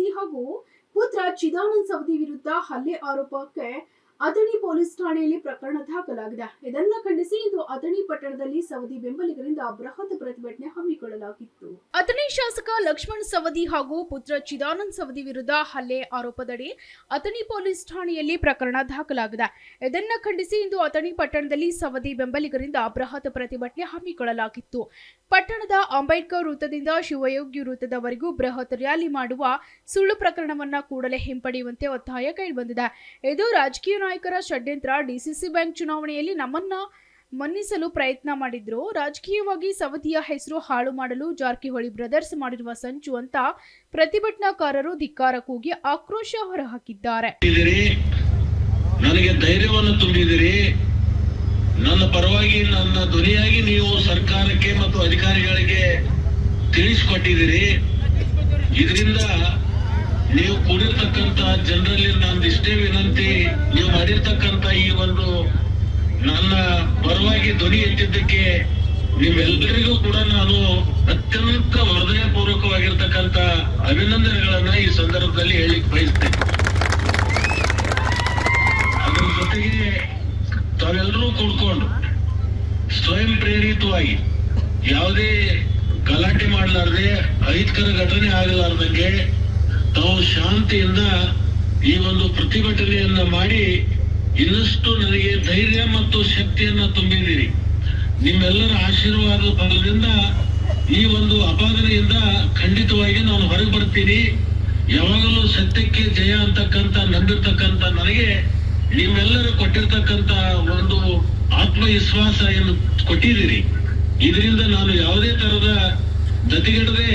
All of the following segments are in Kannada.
ಸವದಿ ಹಾಗೂ ಪುತ್ರ ಚಿದಾನಂದ್ ಸವದಿ ವಿರುದ್ಧ ಹಲ್ಲೆ ಆರೋಪಕ್ಕೆ ಅಥಣಿ ಪೊಲೀಸ್ ಠಾಣೆಯಲ್ಲಿ ಪ್ರಕರಣ ದಾಖಲಾಗಿದೆ. ಇದನ್ನ ಖಂಡಿಸಿ ಇಂದು ಅಥಣಿ ಪಟ್ಟಣದಲ್ಲಿ ಸವದಿ ಬೆಂಬಲಿಗರಿಂದ ಬೃಹತ್ ಪ್ರತಿಭಟನೆ ಹಮ್ಮಿಕೊಳ್ಳಲಾಗಿತ್ತು. ಅಥಣಿ ಶಾಸಕ ಲಕ್ಷ್ಮಣ್ ಸವದಿ ಹಾಗೂ ಪುತ್ರ ಚಿದಾನಂದ್ ಸವದಿ ವಿರುದ್ಧ ಹಲ್ಲೆ ಆರೋಪದಡಿ ಅಥಣಿ ಪೊಲೀಸ್ ಠಾಣೆಯಲ್ಲಿ ಪ್ರಕರಣ ದಾಖಲಾಗಿದೆ. ಇದನ್ನ ಖಂಡಿಸಿ ಇಂದು ಅಥಣಿ ಪಟ್ಟಣದಲ್ಲಿ ಸವದಿ ಬೆಂಬಲಿಗರಿಂದ ಬೃಹತ್ ಪ್ರತಿಭಟನೆ ಹಮ್ಮಿಕೊಳ್ಳಲಾಗಿತ್ತು. ಪಟ್ಟಣದ ಅಂಬೇಡ್ಕರ್ ವೃತ್ತದಿಂದ ಶಿವಯೋಗಿ ವೃತ್ತದವರೆಗೂ ಬೃಹತ್ ರ್ಯಾಲಿ ಮಾಡುವ ಸುಳ್ಳು ಪ್ರಕರಣವನ್ನ ಕೂಡಲೇ ಹಿಂಪಡೆಯುವಂತೆ ಒತ್ತಾಯ ಕೈಬಂದಿದೆ ಇದು ರಾಜಕೀಯ ನಾಯಕರ ಷಡ್ಯಂತ್ರ ಡಿಸಿಸಿ ಬ್ಯಾಂಕ್ ಚುನಾವಣೆಯಲ್ಲಿ ನಮ್ಮನ್ನ ಮನ್ನಿಸಲು ಪ್ರಯತ್ನ ಮಾಡಿದ್ರು. ರಾಜಕೀಯವಾಗಿ ಸವದಿಯ ಹೆಸರು ಹಾಳು ಮಾಡಲು ಜಾರಕಿಹೊಳಿ ಬ್ರದರ್ಸ್ ಮಾಡಿರುವ ಸಂಚು ಅಂತ ಪ್ರತಿಭಟನಾಕಾರರು ಧಿಕ್ಕಾರ ಕೂಗಿ ಆಕ್ರೋಶ ಹೊರಹಾಕಿದ್ದಾರೆ. ನನಗೆ ಧೈರ್ಯವನ್ನು ತುಂಬಿದಿರಿ ನನ್ನ ಪರವಾಗಿ ನನ್ನ ಧ್ವನಿಯಾಗಿ ನೀವು ಸರ್ಕಾರಕ್ಕೆ ಮತ್ತು ಅಧಿಕಾರಿಗಳಿಗೆ ತಿಳಿಸಿಕೊಟ್ಟಿದ್ದೀರಿ. ಇದರಿಂದ ನೀವು ಕೂಡಿರ್ತಕ್ಕಂತ ಜನರಲ್ಲಿ ನಾನು ಇಷ್ಟೇ ವಿನಂತಿ ನೀವು ಈ ಒಂದು ನನ್ನ ಪರವಾಗಿ ಧ್ವನಿ ಎತ್ತಿದ್ದಕ್ಕೆ ನಿಮ್ಮೆಲ್ಲರಿಗೂ ಕೂಡ ನಾನು ಅತ್ಯಂತ ಹೃದಯಪೂರ್ವಕವಾಗಿರ್ತಕ್ಕಂತ ಅಭಿನಂದನೆಗಳನ್ನ ಈ ಸಂದರ್ಭದಲ್ಲಿ ಹೇಳಿಕ್ ಬಯಸ್ತೇನೆ. ಅದರ ಜೊತೆಗೆ ತಾವೆಲ್ಲರೂ ಕೂಡ್ಕೊಂಡು ಸ್ವಯಂ ಪ್ರೇರಿತವಾಗಿ ಯಾವುದೇ ಗಲಾಟೆ ಮಾಡಲಾರ್ದೆ ಅಹಿತಕರ ಘಟನೆ ಆಗಲಾರ್ದಂಗೆ ತಾವು ಶಾಂತಿಯಿಂದ ಈ ಒಂದು ಮಾಡಿ ಇನ್ನಷ್ಟು ನನಗೆ ಧೈರ್ಯ ಮತ್ತು ಶಕ್ತಿಯನ್ನ ತುಂಬಿದ್ದೀರಿ. ನಿಮ್ಮೆಲ್ಲರ ಆಶೀರ್ವಾದ ಬಲದಿಂದ ಈ ಒಂದು ಅಪಾದನೆಯಿಂದ ಖಂಡಿತವಾಗಿ ನಾನು ಹೊರಗೆ ಬರ್ತೀನಿ. ಯಾವಾಗಲೂ ಸತ್ಯಕ್ಕೆ ಜಯ ಅಂತಕ್ಕಂತ ನಂಬಿರ್ತಕ್ಕಂತ ನನಗೆ ನಿಮ್ಮೆಲ್ಲರೂ ಕೊಟ್ಟಿರ್ತಕ್ಕಂತ ಒಂದು ಆತ್ಮವಿಶ್ವಾಸ ಏನು ಕೊಟ್ಟಿದ್ದೀರಿ. ಇದರಿಂದ ನಾನು ಯಾವುದೇ ತರದ ಗತಿಗೆಡದೆ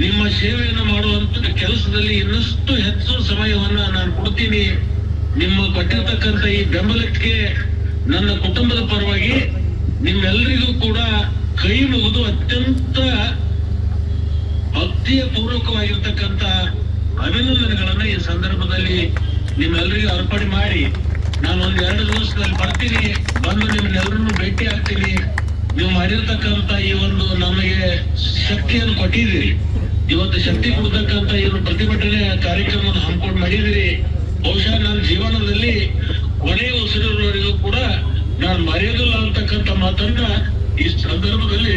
ನಿಮ್ಮ ಸೇವೆಯನ್ನು ಮಾಡುವಂತ ಕೆಲಸದಲ್ಲಿ ಇನ್ನಷ್ಟು ಹೆಚ್ಚು ಸಮಯವನ್ನ ನಾನು ಕೊಡ್ತೀನಿ. ನಿಮ್ಮ ಕೊಟ್ಟಿರ್ತಕ್ಕಂತ ಈ ಬೆಂಬಲಕ್ಕೆ ನನ್ನ ಕುಟುಂಬದ ಪರವಾಗಿ ನಿಮ್ಮೆಲ್ಲರಿಗೂ ಕೂಡ ಕೈ ಮುಗಿದು ಅತ್ಯಂತ ಭಕ್ತಿಯ ಪೂರ್ವಕವಾಗಿರ್ತಕ್ಕಂಥ ಅಭಿನಂದನೆಗಳನ್ನ ಈ ಸಂದರ್ಭದಲ್ಲಿ ನಿಮ್ಮೆಲ್ಲರಿಗೂ ಅರ್ಪಣೆ ಮಾಡಿ. ನಾನು ಒಂದ್ ಎರಡು ದಿವಸದಲ್ಲಿ ಬರ್ತೀನಿ. ಬಂದು ನಿಮ್ಮನ್ನೆಲ್ಲರನ್ನು ಭೇಟಿ ಆಗ್ತೀನಿ. ನೀವು ಮಾಡಿರ್ತಕ್ಕಂತ ಈ ಒಂದು ನಮಗೆ ಶಕ್ತಿಯನ್ನು ಕೊಟ್ಟಿದ್ದೀರಿ. ಇವತ್ತು ಶಕ್ತಿ ಕೊಡ್ತಕ್ಕಂತ ಏನು ಪ್ರತಿಭಟನೆ ಕಾರ್ಯಕ್ರಮವನ್ನು ಹಮ್ಮಿಕೊಂಡು ಮಾಡಿದಿರಿ ಬಹುಶಃ ನನ್ನ ಜೀವನದಲ್ಲಿ ಕೊನೆಯ ಉಸಿರಿರುವವರೆಗೂ ಕೂಡ ನಾನು ಮರೆಯೋದಿಲ್ಲ ಅಂತಕ್ಕಂಥ ಮಾತನ್ನ ಈ ಸಂದರ್ಭದಲ್ಲಿ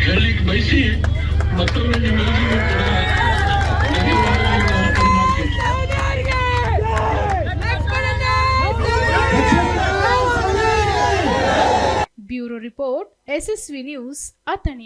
ಹೇಳಲಿಕ್ಕೆ ಬಯಸಿ ಮತ್ತೊಮ್ಮೆ ನಿಮ್ಮೆಲ್ಲರಿಗೂ ಕೂಡ S S V bureau report SSV news Athani.